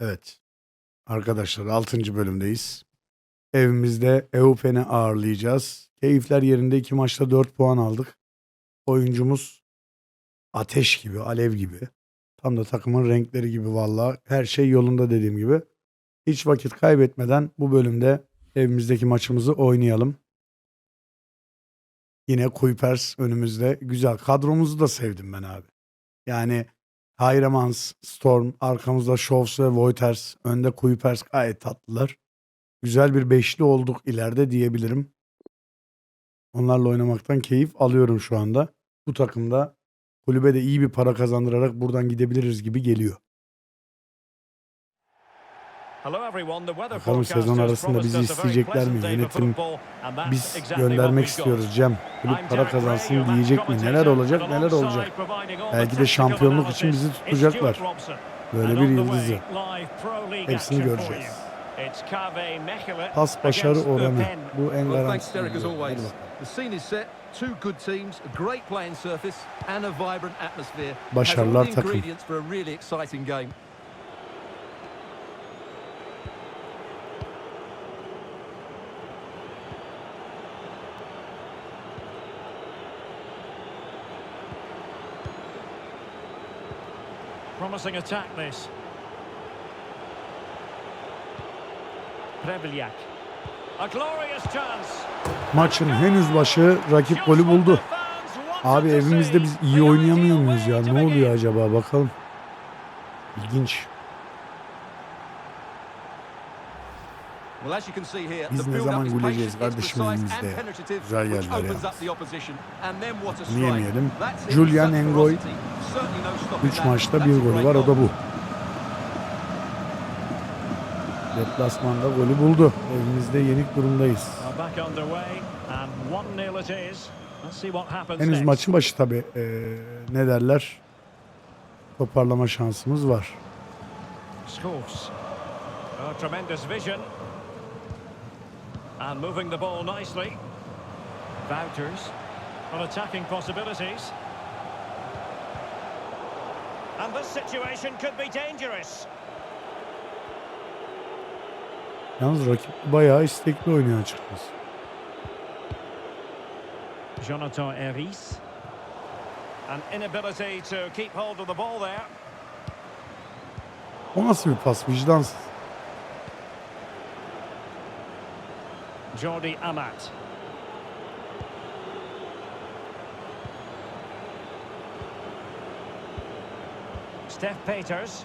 Evet. Arkadaşlar 6. bölümdeyiz. Evimizde Eupen'i ağırlayacağız. Keyifler yerinde iki maçta 4 puan aldık. Oyuncumuz ateş gibi, alev gibi. Tam da takımın renkleri gibi valla. Her şey yolunda dediğim gibi. Hiç vakit kaybetmeden bu bölümde evimizdeki maçımızı oynayalım. Yine Kuipers önümüzde. Güzel. Kadromuzu da sevdim ben abi. Yani Hayremans, Storm, arkamızda Shows ve Voiters, önde Kuipers gayet tatlılar. Güzel bir beşli olduk ileride diyebilirim. Onlarla oynamaktan keyif alıyorum şu anda. Bu takımda kulübe de iyi bir para kazandırarak buradan gidebiliriz gibi geliyor. Bakalım sezon arasında bizi isteyecekler mi? Yönetim biz göndermek istiyoruz Cem. Kulüp para kazansın diyecek mi? Neler olacak neler olacak. Belki de şampiyonluk için bizi tutacaklar. Böyle bir yıldızı. Hepsini göreceğiz. Pas başarı oranı. Bu en garantisi. thanks, Derek, as Hadi always. bakalım. The scene is set. Two good teams, a great playing surface, and a vibrant atmosphere. Başarılar Has all the takım. ingredients for a really exciting game. Promising attack this. Prebilyak. A glorious chance. Maçın henüz başı rakip golü buldu. Abi evimizde biz iyi oynayamıyor muyuz ya? Ne oluyor acaba bakalım. İlginç. Well, as you can see here, Biz ne zaman it's kardeşim elimizde and ya? penetrative, Güzel yerler opens ya. up the opposition. And then what a Bunu strike. yemeyelim. That's it, Julian Engoy. ferocity. Certainly no stopping 3 that. maçta bir golü var o da bu. Deplasmanda golü buldu. Evimizde yenik durumdayız. Well, back underway and 1-0 it is. Let's see what happens Henüz maçın başı tabii. Ee, ne derler? Toparlama şansımız var. Scholes. Oh, tremendous vision. And moving the ball nicely. Wouters. On attacking possibilities. And this situation could be dangerous. Yalnız rakip bayağı istekli oynuyor açıkçası. Jonathan Eris. An inability to keep hold of the ball there. O nasıl bir pas? Vicdansız. Jordi Amat. Steph Peters.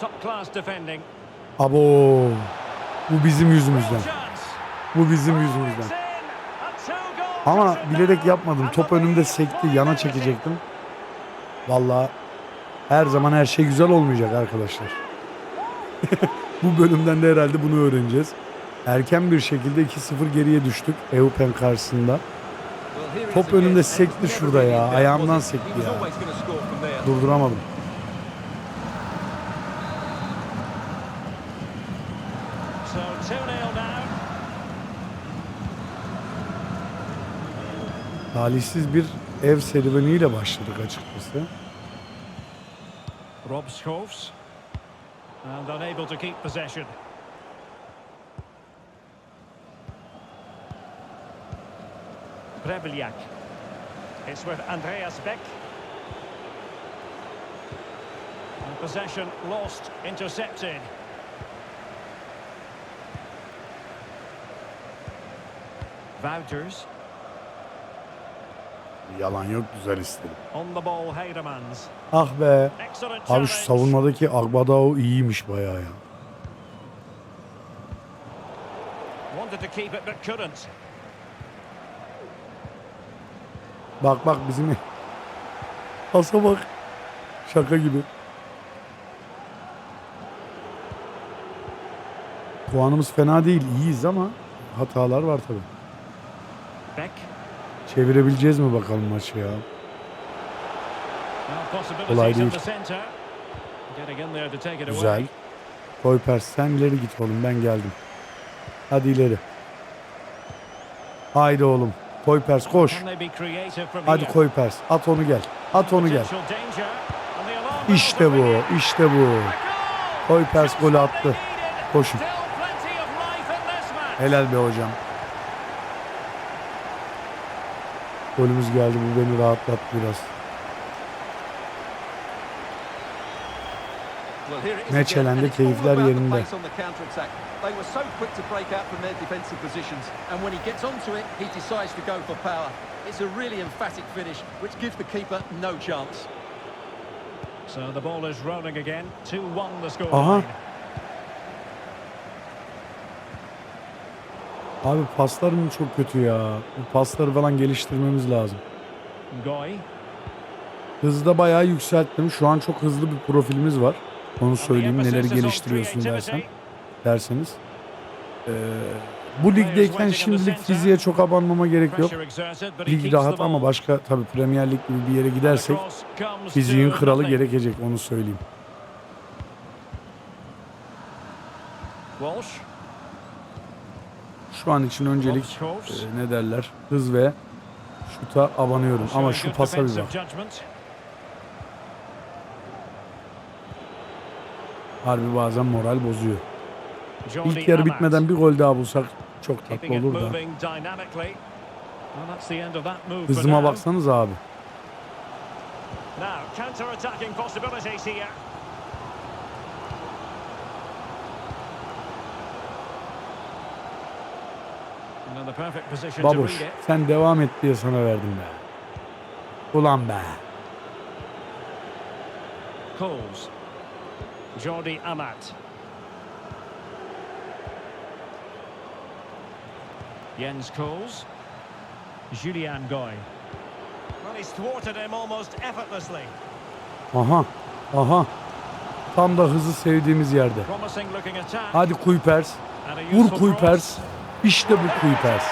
Top class defending. Abo. Bu bizim yüzümüzden. Bu bizim yüzümüzden. Ama bilerek yapmadım. Top önümde sekti. Yana çekecektim. Vallahi her zaman her şey güzel olmayacak arkadaşlar. Bu bölümden de herhalde bunu öğreneceğiz. Erken bir şekilde 2-0 geriye düştük Eupen karşısında. Top önünde sekti şurada ya. Ayağımdan sekti ya. Durduramadım. So 2-0 now. Talihsiz bir ev serüveniyle başladık açıkçası. Rob Schoofs. And unable to keep possession. Prebilyak. It's with Andreas Beck. And possession lost, intercepted. Wouters. Yalan yok güzel istedim. Ah be. Abi şu savunmadaki Agbadao iyiymiş bayağı ya. Bak bak bizim Pasa bak. Şaka gibi. Puanımız fena değil. iyiyiz ama hatalar var tabii. Beck. Çevirebileceğiz mi bakalım maçı ya? Kolay değil. Güzel. away. Koypers sen ileri git oğlum ben geldim. Hadi ileri. Haydi oğlum. Koy pers koş. Hadi here? koy pers. At onu gel. At onu gel. İşte bu. işte bu. are ringing. Koy pers golü attı. Koşun. Helal be hocam. Golümüz geldi. Bu beni rahatlattı biraz. And elendi, keyifler yerinde. It's a really emphatic finish, which gives the keeper no chance. So the ball is rolling again. 2-1 the score. Abi paslarım çok kötü ya. Bu pasları falan geliştirmemiz lazım. Goy. Hızda bayağı yükselttim. Şu an çok hızlı bir profilimiz var. Onu söyleyeyim neleri geliştiriyorsun dersen, derseniz. Ee, bu ligdeyken şimdilik fiziğe çok abanmama gerek yok. Lig rahat ama başka tabii Premier Lig gibi bir yere gidersek fiziğin kralı gerekecek onu söyleyeyim. Walsh. Şu an için öncelik e, ne derler hız ve şuta abanıyorum. Ama şu pasa bir bak. Harbi bazen moral bozuyor. İlk yarı bitmeden bir gol daha bulsak çok tatlı olur da. Hızıma baksanız abi. Now, counter-attacking possibilities here. And in the perfect position to Babuş sen devam et diye sana verdim be. Ulan be. Coles. Jordi Amat. Jens Coles. Julian Goy. Well, he's thwarted him almost effortlessly. Aha. Aha. Tam da hızı sevdiğimiz yerde. Hadi a Vur cross. İşte bu Kuipers.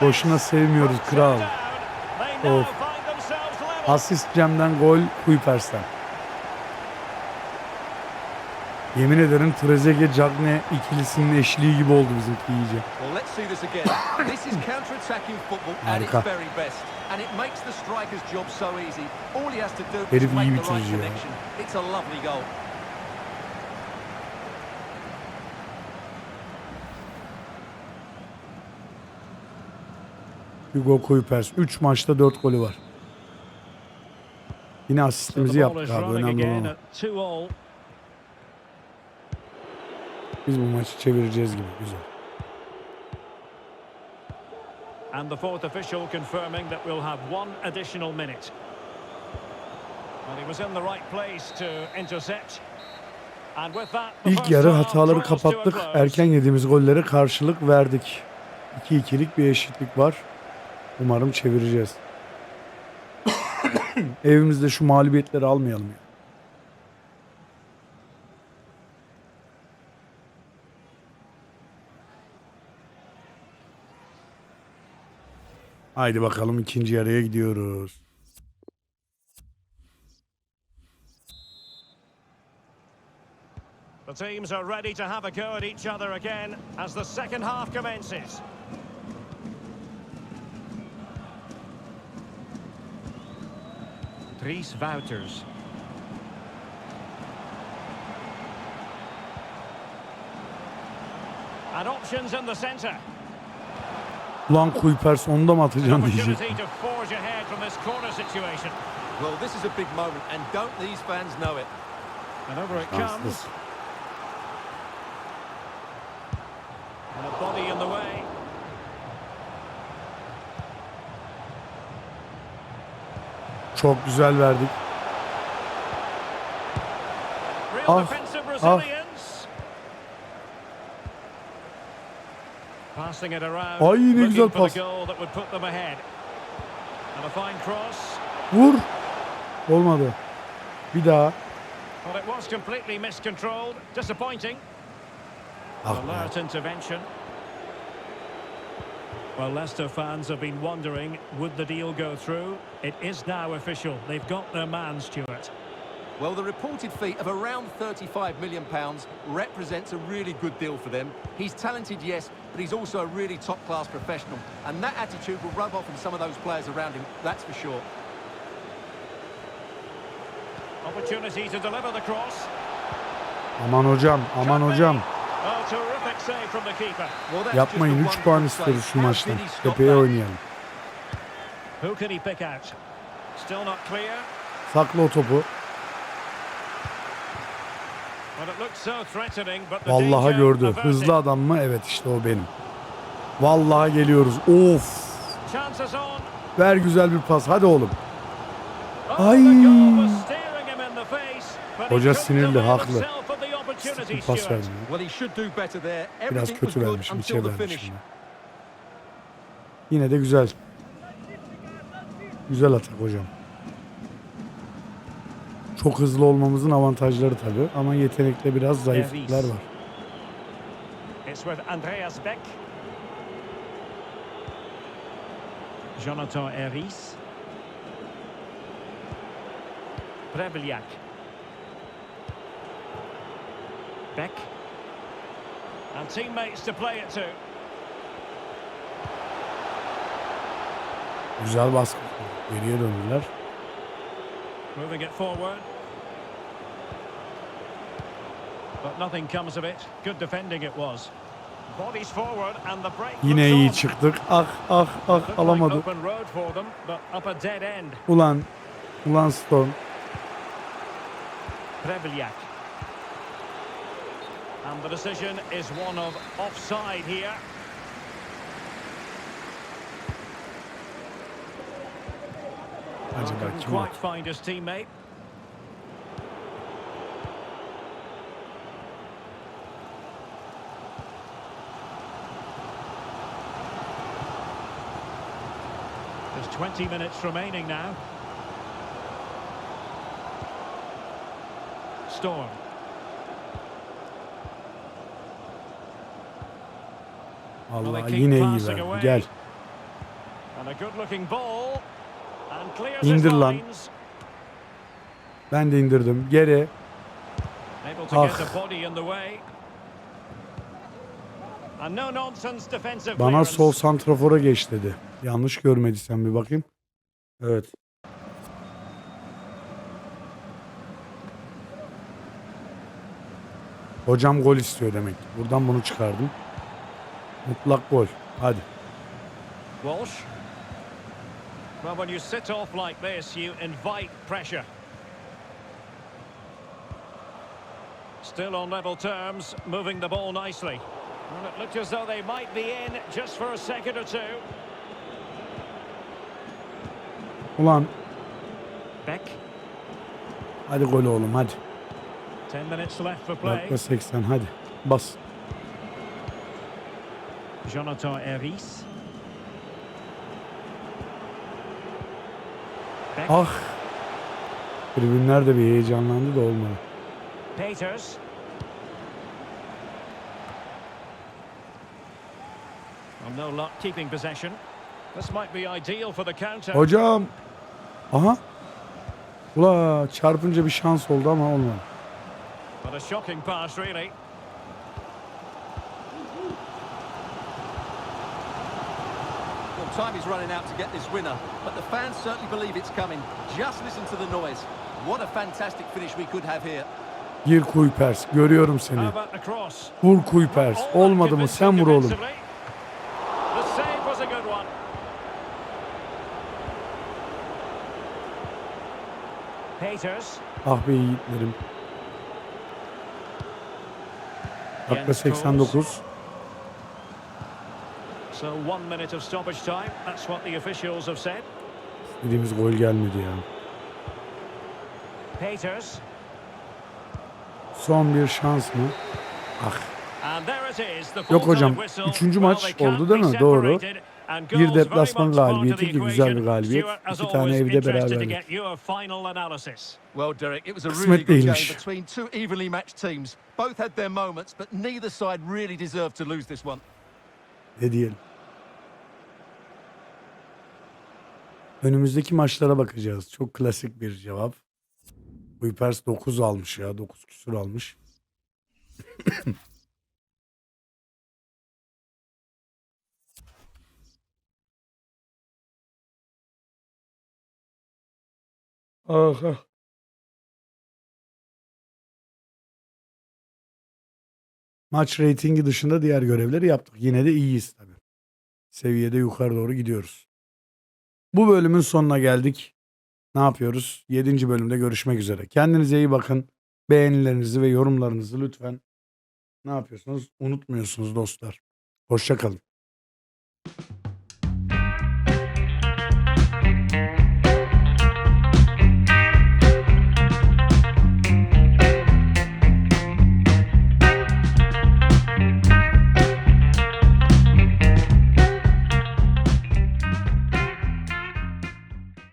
Boşuna sevmiyoruz kral. Of. Asist Cem'den gol Kuipers'ten. Yemin ederim Trezeguet Cagne ikilisinin eşliği gibi oldu bizimki iyice. Well, let's see this again. this is counter-attacking football at its Harika. very best. And it makes the striker's job so easy. All he has to do Herif is make iyi the right bitirici ya. connection. It's a lovely goal. Hugo Kuipers 3 maçta 4 golü var. Yine asistimizi yaptık abi önemli olan. Biz bu maçı çevireceğiz gibi güzel. And the fourth official confirming that we'll have one additional minute. And he was in the right place to intercept. İlk yarı hataları kapattık. Erken yediğimiz gollere karşılık verdik. 2-2'lik bir eşitlik var. Umarım çevireceğiz. Evimizde şu mağlubiyetleri almayalım ya. Haydi bakalım ikinci yarıya gidiyoruz. The teams are ready to have a go at each other again as the second half commences. Dries Wouters. And options in the centre. Ulan Kuipers onu da mı An atacaksın diyecek. opportunity to forge ahead from this corner situation. Well, this is a big moment, and don't these fans know it? And over it comes. And a body in the way. Çok güzel verdik. Ah, ah. around. Ay, ne güzel pas. Vur. Olmadı. Bir daha. Ah. Well, Leicester fans have been wondering, would the deal go through? It is now official. They've got their man, Stuart. Well, the reported fee of around 35 million pounds represents a really good deal for them. He's talented, yes, but he's also a really top-class professional. And that attitude will rub off on some of those players around him, that's for sure. Opportunity to deliver the cross. Aman hocam, aman Could be. hocam. Yapmayın just a 3 puan istiyoruz şu maçtan. Tepeye oynayalım. Who can he pick out? Still not clear. Sakla o topu. Well, it looked so threatening, but the Vallahi danger gördü. Hızlı adam mı? Evet işte o benim. Vallahi geliyoruz. Of. Ver güzel bir pas. Hadi oğlum. Oh, Ay. Hoca sinirli, haklı. Bir pas Stuart. verdim. Well, he should do better there. Biraz kötü vermişim. içe finish. vermişim. Yine de güzel. Güzel atak hocam. Çok hızlı olmamızın avantajları tabii ama yetenekte biraz zayıflıklar var. It's with Andreas Beck. Jonathan Eris. Prebiliak. Beck. And teammates to play it to. Güzel baskı. Geriye döndüler. Moving it forward. But nothing comes of it. Good defending it was. Bodies forward and the break. Yine iyi çıktık. Ah ah ah alamadı. open road for them, And the decision is one of offside here. Acaba couldn't quite find his teammate. There's 20 minutes remaining now. Storm. Allah yine iyi verdi. Gel. İndir lan. Ben de indirdim. Geri. Ah. Bana sol santrafora geç dedi. Yanlış görmediysen bir bakayım. Evet. Hocam gol istiyor demek. Buradan bunu çıkardım. Mutlak gol. Hadi. Walsh. Well, when you sit off like this, you invite pressure. Still on level terms, moving the ball nicely. And it looked as though they might be in just for a second or two. Ulan Beck. hadi gol oğlum hadi. Ten minutes left for play. Dakika 80 hadi. Bas. Jonathan Eris. Ah. Tribünler de bir heyecanlandı da olmadı. Peters. Well, no luck keeping possession. This might be ideal for the counter. Hocam. Aha. Ula çarpınca bir şans oldu ama olmadı. But a shocking pass, really. Time is running out to get this winner, but the fans certainly believe it's coming. Just listen to the noise. What a fantastic finish we could have here. Gir Kuipers. Görüyorum seni. Vur Kuipers. All Olmadı mı? Sen vur oğlum. Ah be yiğitlerim. Dakika Jens 89. So one minute of stoppage time. That's what the officials have said. Dediğimiz gol gelmedi ya. Peters. Son bir şans mı? Ah. Yok hocam, üçüncü maç oldu değil mi? Doğru. Bir deplasman galibiyeti ki güzel bir galibiyet. İki tane evde beraberlik. get your final analysis. Well, Derek, it was a Kısmet really good game değilmiş. between two evenly matched teams. Both had their moments, but neither side really deserved to lose this one. Ne diyelim. Önümüzdeki maçlara bakacağız. Çok klasik bir cevap. Kuipers 9 almış ya. 9 küsur almış. ah, Maç reytingi dışında diğer görevleri yaptık. Yine de iyiyiz tabii. Seviyede yukarı doğru gidiyoruz. Bu bölümün sonuna geldik. Ne yapıyoruz? 7. bölümde görüşmek üzere. Kendinize iyi bakın. Beğenilerinizi ve yorumlarınızı lütfen ne yapıyorsunuz? Unutmuyorsunuz dostlar. Hoşça kalın.